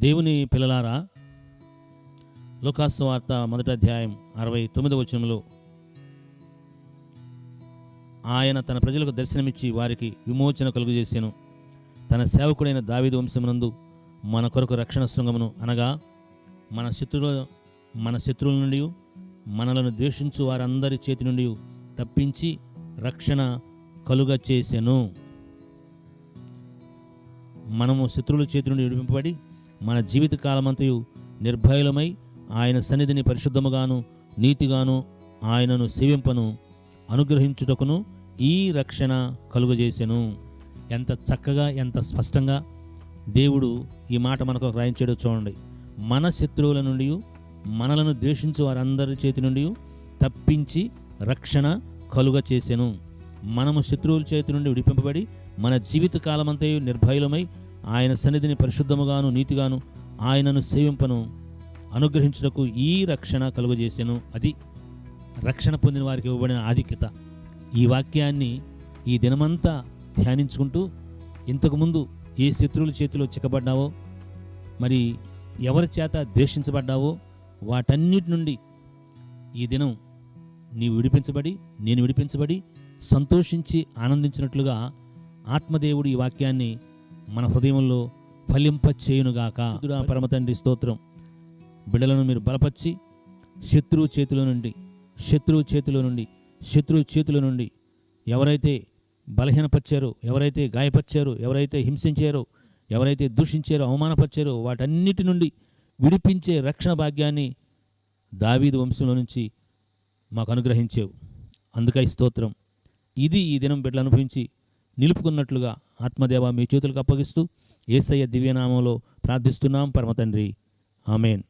దేవుని పిల్లలారా లోకాసు వార్త మొదటి అధ్యాయం అరవై తొమ్మిది వచనంలో ఆయన తన ప్రజలకు దర్శనమిచ్చి వారికి విమోచన కలుగజేసాను. తన సేవకుడైన దావీదు వంశమునందు మన కొరకు రక్షణ శృంగమును అనగా మన శత్రువుల మన శత్రువుల నుండి మనలను ద్వేషించు వారందరి చేతి నుండి తప్పించి రక్షణ కలుగ చేశాను మనము శత్రువుల చేతి నుండి విడిపింపబడి మన జీవిత కాలమంతయు నిర్భయులమై ఆయన సన్నిధిని పరిశుద్ధముగాను నీతిగాను ఆయనను సేవింపను అనుగ్రహించుటకును ఈ రక్షణ కలుగజేసెను. ఎంత చక్కగా ఎంత స్పష్టంగా దేవుడు ఈ మాట మనకు రాయించాడు చూడండి. మన శత్రువుల నుండి మనలను ద్వేషించు వారందరి చేతి నుండి తప్పించి రక్షణ కలుగ చేసెను మనము శత్రువుల చేతి నుండి విడిపింపబడి మన జీవిత కాలమంతయు నిర్భయులమై ఆయన సన్నిధిని పరిశుద్ధముగాను నీతిగాను ఆయనను సేవింపను అనుగ్రహించుటకు ఈ రక్షణ కలుగజేసాను. అది రక్షణ పొందిన వారికి ఇవ్వబడిన ఆధిక్యత. ఈ వాక్యాన్ని ఈ దినమంతా ధ్యానించుకుంటూ ఇంతకుముందు ఏ శత్రువుల చేతిలో చిక్కబడ్డావో మరి ఎవరి చేత ద్వేషించబడ్డావో వాటన్నిటి నుండి ఈ దినం నీవు విడిపించబడి నేను విడిపించబడి సంతోషించి ఆనందించినట్లుగా ఆత్మదేవుడు ఈ వాక్యాన్ని మన హృదయంలో ఫలింపచేయునుగాక. పరిశుద్ధుడా పరమ తండ్రి స్తోత్రం. బిడలను మీరు బలపరిచి శత్రువు చేతిలో నుండి శత్రువు చేతిలో నుండి శత్రువు చేతిలో నుండి ఎవరైతే బలహీనపరిచారో ఎవరైతే గాయపరిచారో ఎవరైతే హింసించారో ఎవరైతే దూషించారో అవమానపరిచారో వాటన్నిటి నుండి విడిపించే రక్షణ భాగ్యాన్ని దావీదు వంశంలో నుంచి మాకు అనుగ్రహించావు. అందుకై స్తోత్రం. ఇది ఈ దినం బిడ్డలు అనుభవించి నిలుపుకున్నట్లుగా ఆత్మదేవ మీ చేతులకు అప్పగిస్తూ ఏసయ్య దివ్యనామంలో ప్రార్థిస్తున్నాం. పరమతండ్రి. ఆమెన్.